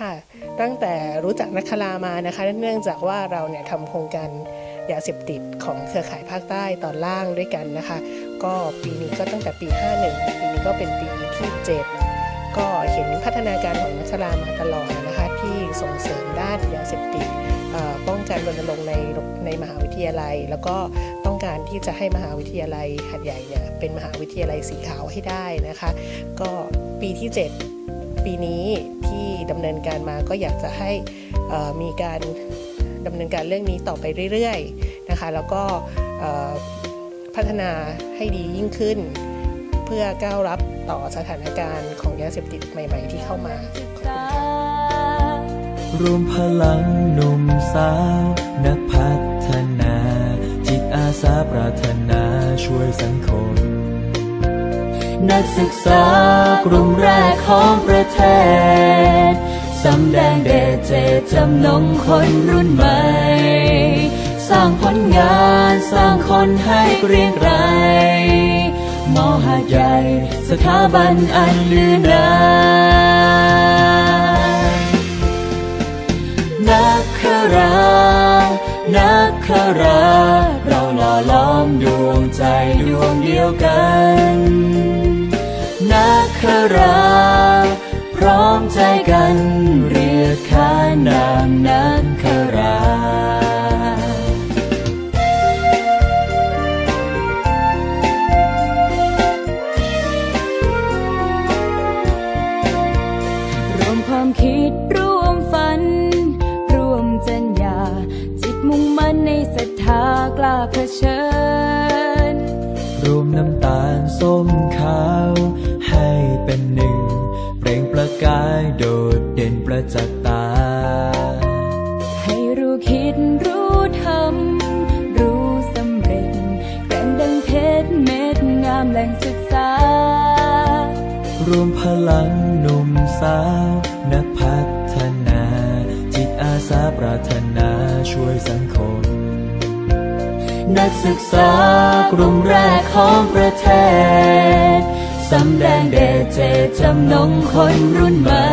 ค่ะ ตั้งแต่รู้จักนักคลามานะคะ เนื่องจากว่าเราเนี่ยทำโครงการยาเสพติดของเครือข่ายภาคใต้ตอนล่างด้วยกันนะคะ ก็ปีนี้ก็ตั้งแต่ปี 51 ปีนี้ก็เป็นปีที่ 7 ก็เห็นพัฒนาการของนักคลามาตลอดนะคะ ที่ส่งเสริมด้านยาเสพติดป้องกันรณรงค์ในในมหาวิทยาลัย แล้วก็ต้องการที่จะให้มหาวิทยาลัยหัดใหญ่เนี่ยเป็นมหาวิทยาลัยสีขาวให้ได้นะคะ ก็ปีที่ 7 ปีนี้ที่ดำเนินการมาก็อยากจะให้เอ่อมีการดำเนินการเรื่องนี้ต่อไปเรื่อยๆนะคะ แล้วก็เอ่อพัฒนาให้ดียิ่งขึ้น เพื่อก้าวรับต่อสถานการณ์ของยาเสพติดใหม่ ๆ ที่เข้ามาขอบคุณค่ะรวมพลังหนุ่มสาว นักพัฒนา จิตอาสาปรารถนาช่วยสังคม นักศึกษากลุ่มแรกของประเทศ สำแดงเดชเจตจำนงคนรุ่นใหม่ สร้างผลงานสร้างคนให้เกรียงไกรมอหาใหญ่สถาบันอันลือนานักครา นักครา เราหล่อล้อมดวงใจดวงเดียวกัน ครา พร้อมใจกันเรียกขานามนักครา เป็นหนึ่ง เปล่งประกายโดดเด่นประจักษ์ตา ให้รู้คิดรู้ทำรู้สำเร็จแกร่งดังเพชรเม็ดงามแหล่งศึกษา รวมพลังหนุ่มสาว นักพัฒนา จิตอาสาปรารถนาช่วยสังคม นักศึกษากลุ่มแรกของประเทศ สำแดงเดชเจตจำนงคนรุ่นใหม่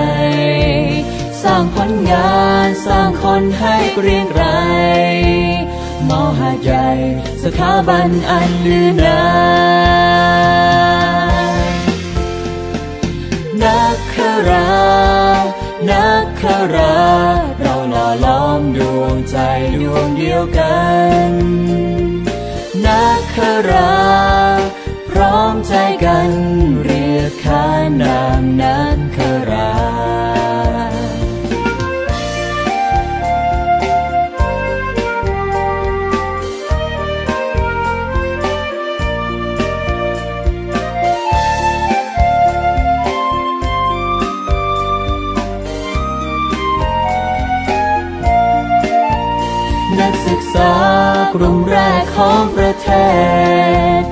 สร้างผลงานสร้างคนให้เกรียงไกรมอหาใหญ่สถาบันอันลือนานักครา นักครา เราหล่อล้อมดวงใจดวงเดียวกัน นักคราพร้อันเรียกขานามนักครานักศึกษากลุ่มแรกของประเทศ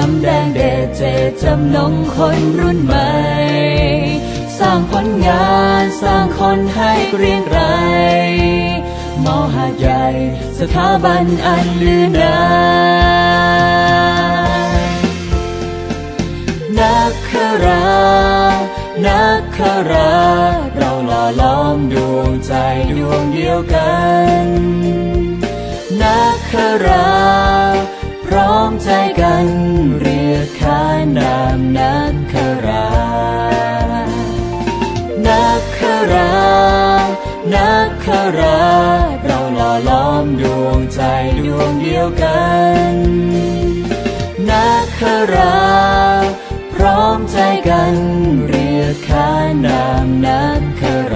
สำแดงเดชเจตจำนงคนรุ่นใหม่ สร้างผลงานสร้างคนให้เกรียงไกรมอหาใหญ่ สถาบันอันลือนานักครา นักครา เราหล่อล้อมดวงใจดวงเดียวกัน นักครา กันเรียกขานามนักครา นักครา นักครา เราหล่อล้อมดวงใจดวงเดียวกัน นักครา พร้อมใจกันเรียกขานามนักครา